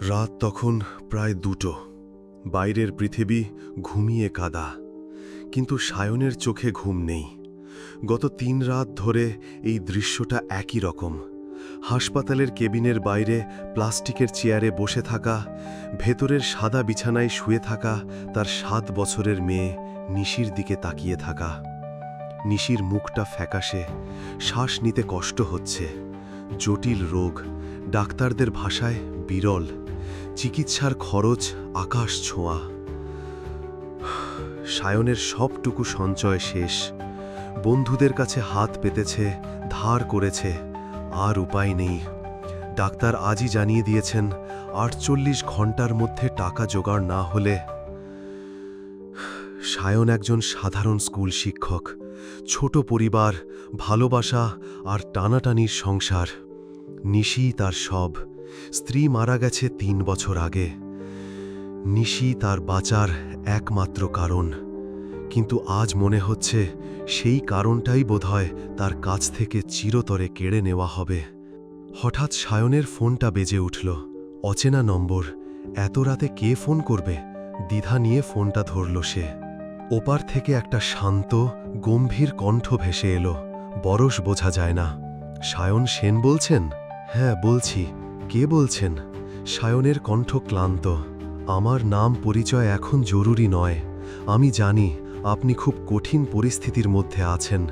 রাত তখন প্রায় দুটো। বাইরের পৃথিবী ঘুমিয়ে কাদা, কিন্তু সায়নের চোখে ঘুম নেই। গত তিন রাত ধরে এই দৃশ্যটা একই রকম। হাসপাতালের কেবিনের বাইরে প্লাস্টিকের চেয়ারে বসে থাকা, ভেতরের সাদা বিছানায় শুয়ে থাকা তার সাত বছরের মেয়ে নিশির দিকে তাকিয়ে থাকা। নিশির মুখটা ফ্যাকাশে, শ্বাস নিতে কষ্ট হচ্ছে। জটিল রোগ, ডাক্তারদের ভাষায় বিরল। চিকিৎসার খরচ আকাশ ছোঁয়া। সায়নের সবটুকু সঞ্চয় শেষ। বন্ধুদের কাছে হাত পেতেছে, ধার করেছে, আর উপায় নেই। ডাক্তার আজই জানিয়ে দিয়েছেন, আটচল্লিশ ঘণ্টার মধ্যে টাকা জোগাড় না হলে সায়ন একজন সাধারণ স্কুল শিক্ষক। ছোট পরিবার, ভালোবাসা আর টানাটানির সংসার। নিশি তার সব। স্ত্রী মারা গেছে তিন বছর আগে। নিশি তার বাঁচার একমাত্র কারণ। কিন্তু আজ মনে হচ্ছে সেই কারণটাই বোধহয় তার কাছ থেকে চিরতরে কেড়ে নেওয়া হবে। হঠাৎ সায়নের ফোনটা বেজে উঠল। অচেনা নম্বর। এত রাতে কে ফোন করবে? দ্বিধা নিয়ে ফোনটা ধরল সে। ওপার থেকে একটা শান্ত, গম্ভীর কণ্ঠ ভেসে এলো। বরস বোঝা যায় না। সায়ন সেন বলছেন? হ্যাঁ বলছি। কে বলছেন? সায়নের কণ্ঠ ক্লান্ত। আমার নাম পরিচয় এখন জরুরি নয়। আমি জানি আপনি খুব কঠিন পরিস্থিতির মধ্যে আছেন।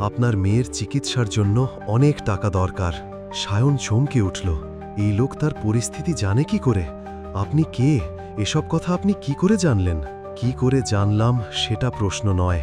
আপনার মেয়ের চিকিৎসার জন্য অনেক টাকা দরকার। সায়ন চমকে উঠল। এই লোক তার পরিস্থিতি জানে কি করে? আপনি কে? এসব কথা আপনি কি করে জানলেন? কি করে জানলাম সেটা প্রশ্ন নয়।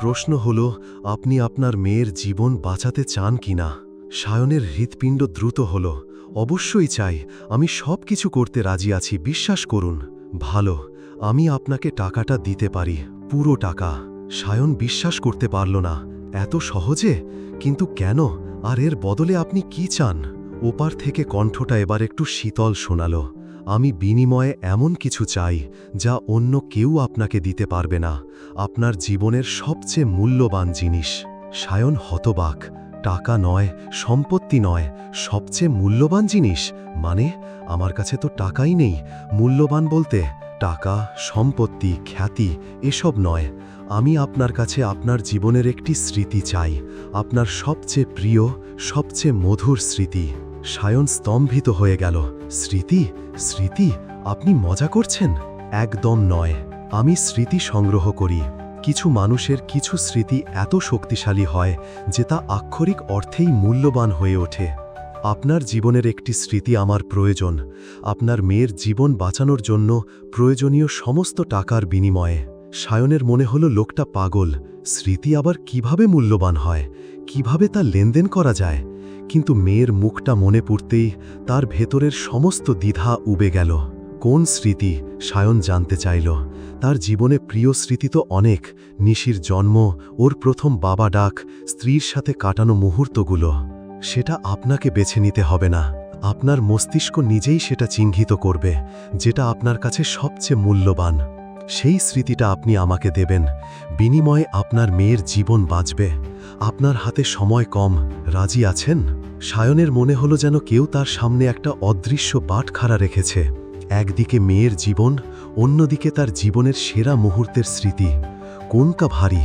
প্রশ্ন হল, আপনি আপনার মেয়ের জীবন বাঁচাতে চান কিনা? সায়নের হৃৎপিণ্ড দ্রুত হল। অবশ্যই চাই। আমি সব কিছু করতে রাজি আছি, বিশ্বাস করুন। ভালো, আমি আপনাকে টাকাটা দিতে পারি, পুরো টাকা। সায়ন বিশ্বাস করতে পারল না। এত সহজে? কিন্তু কেন? আর এর বদলে আপনি কি চান? ওপার থেকে কণ্ঠটা এবার একটু শীতল শোনালো। আমি বিনিময়ে এমন কিছু চাই, যা অন্য কেউ আপনাকে দিতে পারবে না। আপনার জীবনের সবচেয়ে মূল্যবান জিনিস। সায়ন হতবাক। টাকা নয়, সম্পত্তি নয়, সবচেয়ে মূল্যবান জিনিস। মানে আমার কাছে তো টাকাই নেই। মূল্যবান বলতে টাকা, সম্পত্তি, খ্যাতি, এসব নয়। আমি আপনার কাছে আপনার জীবনের একটি স্মৃতি চাই। আপনার সবচেয়ে প্রিয়, সবচেয়ে মধুর স্মৃতি। সায়ন স্তম্ভিত হয়ে গেল। স্মৃতি? স্মৃতি? আপনি মজা করছেন? একদম নয়। আমি স্মৃতি সংগ্রহ করি। কিছু মানুষের কিছু স্মৃতি এত শক্তিশালী হয় যে তা আক্ষরিক অর্থেই মূল্যবান হয়ে ওঠে। আপনার জীবনের একটি স্মৃতি আমার প্রয়োজন। আপনার মেয়ের জীবন বাঁচানোর জন্য প্রয়োজনীয় সমস্ত টাকার বিনিময়ে। সায়নের মনে হলো লোকটা পাগল। স্মৃতি আবার কীভাবে মূল্যবান হয়? কীভাবে তা লেনদেন করা যায়? কিন্তু মেয়ের মুখটা মনে পড়তেই তার ভেতরের সমস্ত দ্বিধা উবে গেল। কোন স্মৃতি? সায়ন জানতে চাইল। তার জীবনে প্রিয় স্মৃতি তো অনেক। নিশির জন্ম, ওর প্রথম বাবা ডাক, স্ত্রীর সাথে কাটানো মুহূর্তগুলো। সেটা আপনাকে বেছে নিতে হবে না। আপনার মস্তিষ্ক নিজেই সেটা চিহ্নিত করবে, যেটা আপনার কাছে সবচেয়ে মূল্যবান। সেই স্মৃতিটা আপনি আমাকে দেবেন। বিনিময়ে আপনার মেয়ের জীবন বাঁচবে। আপনার হাতে সময় কম। রাজি আছেন? সায়নের মনে হলো যেন কেউ তার সামনে একটা অদৃশ্য বাটখারা রেখেছে। একদিকে মেয়ের জীবন, অন্যদিকে তার জীবনের সেরা মুহূর্তের স্মৃতি। কোনটা ভারী?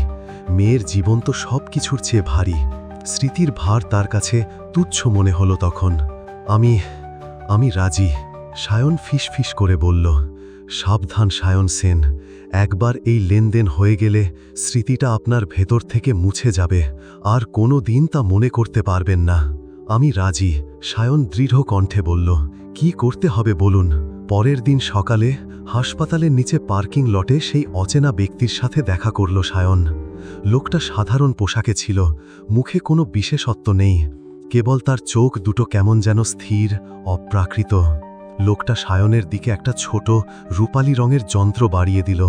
মেয়ের জীবন তো সব কিছুর চেয়ে ভারী। স্মৃতির ভার তার কাছে তুচ্ছ মনে হলো তখন। আমি আমি রাজি। সায়ন ফিস করে বলল, সাবধান সায়ন সেন, একবার এই লেনদেন হয়ে গেলে স্মৃতিটা আপনার ভেতর থেকে মুছে যাবে। আর কোনো দিন তা মনে করতে পারবেন না। আমি রাজি। সায়ন দৃঢ় কণ্ঠে বলল, কি করতে হবে বলুন? পরের দিন সকালে হাসপাতালের নিচে পার্কিং লটে সেই অচেনা ব্যক্তির সাথে দেখা করল সায়ন। লোকটা সাধারণ পোশাকে ছিল, মুখে কোনো বিশেষত্ব নেই, কেবল তার চোখ দুটো কেমন যেন স্থির, অপ্রাকৃত। লোকটা সায়নের দিকে একটা ছোট, রূপালি রঙের যন্ত্র বাড়িয়ে দিল।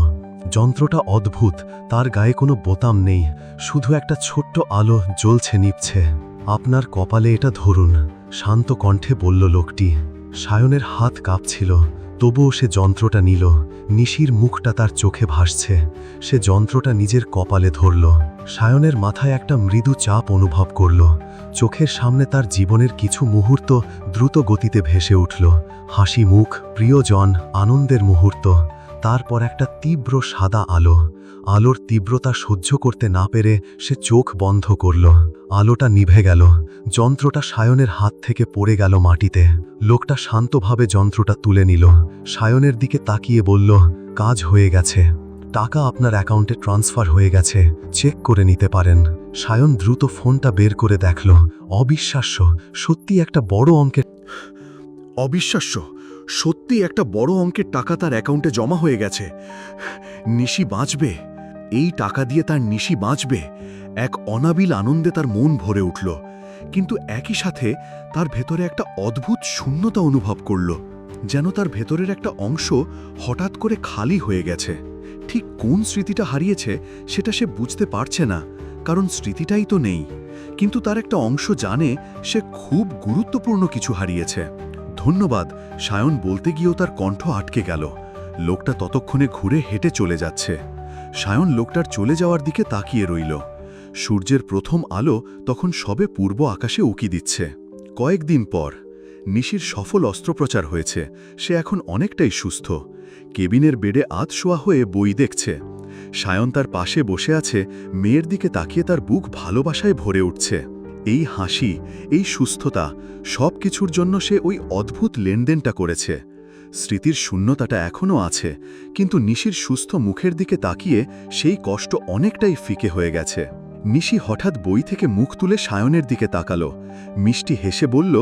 যন্ত্রটা অদ্ভুত, তার গায়ে কোনো বোতাম নেই, শুধু একটা ছোট্ট আলো জ্বলছে নিপছে। আপনার কপালে এটা ধরুন, শান্ত কণ্ঠে বলল লোকটি। সায়নের হাত কাঁপছিল তবুও সে যন্ত্রটা নিল। নিশির মুখটা তার চোখে ভাসছে। সে যন্ত্রটা নিজের কপালে ধরল। সায়নের মাথায় একটা মৃদু চাপ অনুভব করল। চোখের সামনে তার জীবনের কিছু মুহূর্ত দ্রুত গতিতে ভেসে উঠল। হাসি মুখ, প্রিয়জন, আনন্দের মুহূর্ত, তারপর একটা তীব্র সাদা আলো। আলোর তীব্রতা সহ্য করতে না পেরে সে চোখ বন্ধ করল। আলোটা নিভে গেল। যন্ত্রটা সায়নের হাত থেকে পড়ে গেল মাটিতে। লোকটা শান্তভাবে যন্ত্রটা তুলে নিল। সায়নের দিকে তাকিয়ে বলল, কাজ হয়ে গেছে। টাকা আপনার অ্যাকাউন্টে ট্রান্সফার হয়ে গেছে। চেক করে নিতে পারেন। সায়ন দ্রুত ফোনটা বের করে দেখল। অবিশ্বাস্য, সত্যি একটা বড় অঙ্কের অবিশ্বাস্য, সত্যি একটা বড় অঙ্কের টাকা তার অ্যাকাউন্টে জমা হয়ে গেছে। নিশি বাঁচবে। এই টাকা দিয়ে তার নিশি বাঁচবে, এক অনাবিল আনন্দে তার মন ভরে উঠল। কিন্তু একই সাথে তার ভেতরে একটা অদ্ভুত শূন্যতা অনুভব করল, যেন তার ভেতরের একটা অংশ হঠাৎ করে খালি হয়ে গেছে। ঠিক কোন স্মৃতিটা হারিয়েছে সেটা সে বুঝতে পারছে না, কারণ স্মৃতিটাই তো নেই। কিন্তু তার একটা অংশ জানে সে খুব গুরুত্বপূর্ণ কিছু হারিয়েছে। ধন্যবাদ, সায়ন বলতে গিয়েও তার কণ্ঠ আটকে গেল। লোকটা ততক্ষণে ঘুরে হেঁটে চলে যাচ্ছে। সায়ন লোকটার চলে যাওয়ার দিকে তাকিয়ে রইল। সূর্যের প্রথম আলো তখন সবে পূর্ব আকাশে উকি দিচ্ছে। কয়েকদিন পর, নিশির সফল অস্ত্রোপচার হয়েছে, সে এখন অনেকটাই সুস্থ। কেবিনের বেডে আধ শোয়া হয়ে বই দেখছে। সায়ন তার পাশে বসে আছে, মেয়ের দিকে তাকিয়ে তার বুক ভালোবাসায় ভরে উঠছে। এই হাসি, এই সুস্থতা সব কিছুর জন্য সে ওই অদ্ভুত লেনদেনটা করেছে। স্মৃতির শূন্যতাটা এখনও আছে, কিন্তু নিশির সুস্থ মুখের দিকে তাকিয়ে সেই কষ্ট অনেকটাই ফিকে হয়ে গেছে। নিশি হঠাৎ বই থেকে মুখ তুলে সায়নের দিকে তাকালো। মিষ্টি হেসে বলল,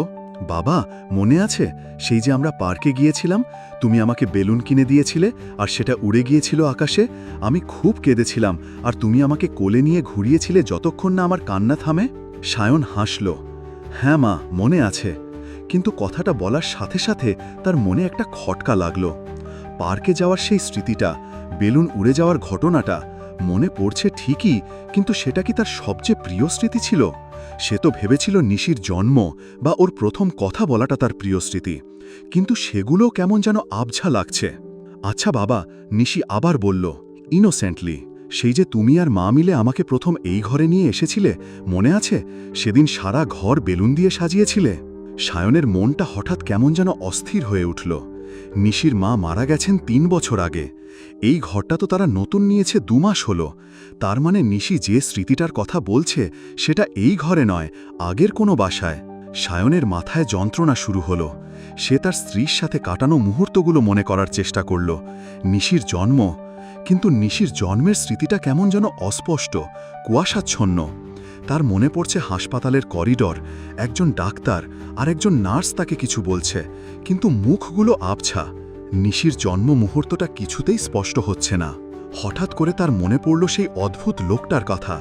বাবা, মনে আছে? সেই যে আমরা পার্কে গিয়েছিলাম, তুমি আমাকে বেলুন কিনে দিয়েছিলে আর সেটা উড়ে গিয়েছিল আকাশে। আমি খুব কেঁদেছিলাম আর তুমি আমাকে কোলে নিয়ে ঘুরিয়েছিলে যতক্ষণ না আমার কান্না থামে? সায়ন হাসল হ্যাঁ মা, মনে আছে। কিন্তু কথাটা বলার সাথে সাথে তার মনে একটা খটকা লাগল। পার্কে যাওয়ার সেই স্মৃতিটা, বেলুন উড়ে যাওয়ার ঘটনাটা, মনে পড়ছে ঠিকই, কিন্তু সেটা কি তার সবচেয়ে প্রিয় স্মৃতি ছিল? সে তো ভেবেছিল নিশির জন্ম বা ওর প্রথম কথা বলাটা তার প্রিয় স্মৃতি। কিন্তু সেগুলো কেমন যেন আবঝা লাগছে। আচ্ছা বাবা, নিশি আবার বলল ইনোসেন্টলি সেই যে তুমি আর মা মিলে আমাকে প্রথম এই ঘরে নিয়ে এসেছিলে, মনে আছে? সেদিন সারা ঘর বেলুন দিয়ে সাজিয়েছিলে? সায়নের মনটা হঠাৎ কেমন যেন অস্থির হয়ে উঠল। নিশির মা মারা গেছেন তিন বছর আগে। এই ঘরটা তো তারা নতুন নিয়েছে দুমাস হলো। তার মানে নিশি যে স্মৃতিটার কথা বলছে, সেটা এই ঘরে নয়, আগের কোনো বাসায়। সায়নের মাথায় যন্ত্রণা শুরু হলো। সে তার স্ত্রীর সাথে কাটানো মুহূর্তগুলো মনে করার চেষ্টা করল। নিশির জন্ম। কিন্তু নিশির জন্মের স্মৃতিটা কেমন যেন অস্পষ্ট, কুয়াশাচ্ছন্ন। তার মনে পড়ছে হাসপাতালের করিডর। একজন ডাক্তার আর একজন নার্স তাকে কিছু বলছে, কিন্তু মুখগুলো আবছা। নিশির জন্ম মুহূর্তটা কিছুতেই স্পষ্ট হচ্ছে না। হঠাৎ করে তার মনে পড়ল সেই অদ্ভুত লোকটার কথা।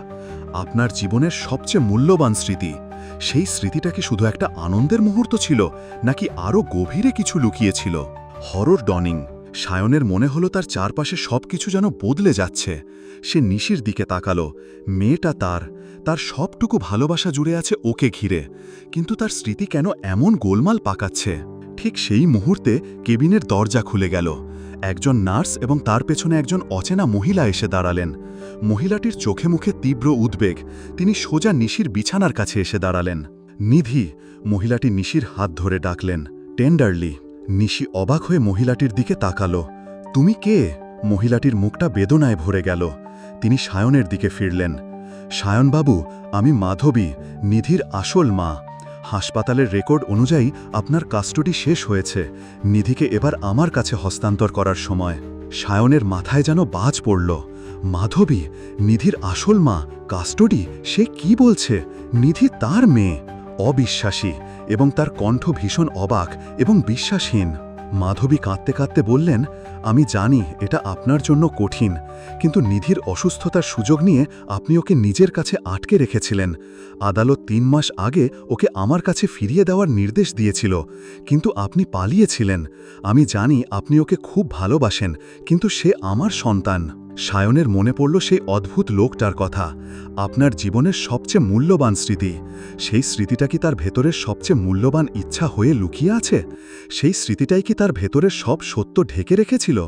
আপনার জীবনের সবচেয়ে মূল্যবান স্মৃতি। সেই স্মৃতিটা কি শুধু একটা আনন্দের মুহূর্ত ছিল, নাকি আরও গভীরে কিছু লুকিয়েছিল? হরর ডনিং। সায়নের মনে হলো তার চারপাশে সবকিছু যেন বদলে যাচ্ছে। সে নিশির দিকে তাকালো। মেয়েটা তার। তার সবটুকু ভালোবাসা জুড়ে আছে ওকে ঘিরে। কিন্তু তার স্মৃতি কেন এমন গোলমাল পাকাচ্ছে? ঠিক সেই মুহূর্তে কেবিনের দরজা খুলে গেল। একজন নার্স এবং তার পেছনে একজন অচেনা মহিলা এসে দাঁড়ালেন। মহিলাটির চোখে মুখে তীব্র উদ্বেগ। তিনি সোজা নিশির বিছানার কাছে এসে দাঁড়ালেন। নিধি, মহিলাটি নিশির হাত ধরে ডাকলেন। টেন্ডারলি। নিশি অবাক হয়ে মহিলাটির দিকে তাকালো। তুমি কে? মহিলাটির মুখটা বেদনায় ভরে গেল। তিনি সায়নের দিকে ফিরলেন। সায়নবাবু আমি মাধবী, নিধির আসল মা। হাসপাতালের রেকর্ড অনুযায়ী আপনার কাস্টডি শেষ হয়েছে। নিধিকে এবার আমার কাছে হস্তান্তর করার সময়। সায়নের মাথায় যেন বাজ পড়ল। মাধবী, নিধির আসল মা? কাস্টডি সে কি বলছে? নিধি তার মেয়ে? অবিশ্বাসী এবং তার কণ্ঠ ভীষণ অবাক এবং বিশ্বাসহীন। মাধবী কাঁদতে কাঁদতে বললেন, আমি জানি এটা আপনার জন্য কঠিন, কিন্তু নিধির অসুস্থতার সুযোগ নিয়ে আপনি ওকে নিজের কাছে আটকে রেখেছিলেন। আদালত তিন মাস আগে ওকে আমার কাছে ফিরিয়ে দেওয়ার নির্দেশ দিয়েছিল, কিন্তু আপনি পালিয়েছিলেন। আমি জানি আপনি ওকে খুব ভালোবাসেন, কিন্তু সে আমার সন্তান। সায়নের মনে পড়ল সেই অদ্ভুত লোকটার কথা। আপনার জীবনের সবচেয়ে মূল্যবান স্মৃতি। সেই স্মৃতিটা কি তার ভেতরের সবচেয়ে মূল্যবান ইচ্ছা হয়ে লুকিয়ে আছে? সেই স্মৃতিটাই কি তার ভেতরের সব সত্য ঢেকে রেখেছিল?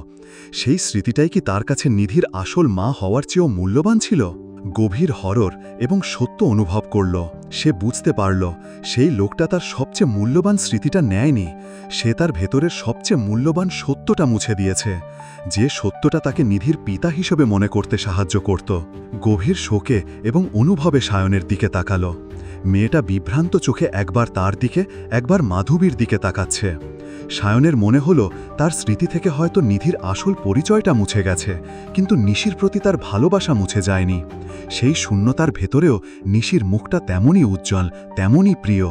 সেই স্মৃতিটাই কি তার কাছে নিধির আসল মা হওয়ার চেয়েও মূল্যবান ছিল? গভীর হরর এবং সত্য অনুভব করল। সে বুঝতে পারল, সেই লোকটা তার সবচেয়ে মূল্যবান স্মৃতিটা নেয়নি। সে তার ভেতরের সবচেয়ে মূল্যবান সত্যটা মুছে দিয়েছে, যে সত্যটা তাকে নিধির পিতা হিসেবে মনে করতে সাহায্য করত। গভীর শোকে এবং অনুভবে সায়নের দিকে তাকালো। মেয়েটা বিভ্রান্ত চোখে একবার তার দিকে, একবার মাধবীর দিকে তাকাচ্ছে। সায়নের মনে হলো, তার স্মৃতি থেকে হয়তো নিধির আসল পরিচয়টা মুছে গেছে, কিন্তু নিশির প্রতি তার ভালোবাসা মুছে যায়নি। সেই শূন্যতার ভেতরেও নিশির মুখটা তেমনই উজ্জ্বল, তেমনই প্রিয়।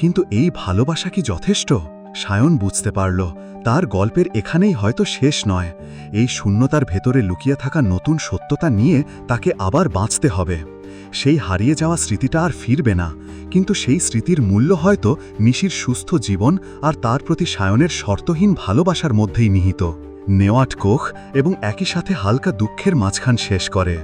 কিন্তু এই ভালোবাসা কি যথেষ্ট? সায়ন বুঝতে পারল, তার গল্পের এখানেই হয়তো শেষ নয়। এই শূন্যতার ভেতরে লুকিয়ে থাকা নতুন সত্যতা নিয়ে তাকে আবার বাঁচতে হবে। সেই হারিয়ে যাওয়া স্মৃতিটা আর ফিরবে না। কিন্তু সেই স্মৃতির মূল্য হয়তো নিশির সুস্থ জীবন আর তার প্রতি সায়নের শর্তহীন ভালোবাসার মধ্যেই নিহিত। নেওয়াট কোখ এবং একই সাথে হালকা দুঃখের মাঝখান শেষ করে।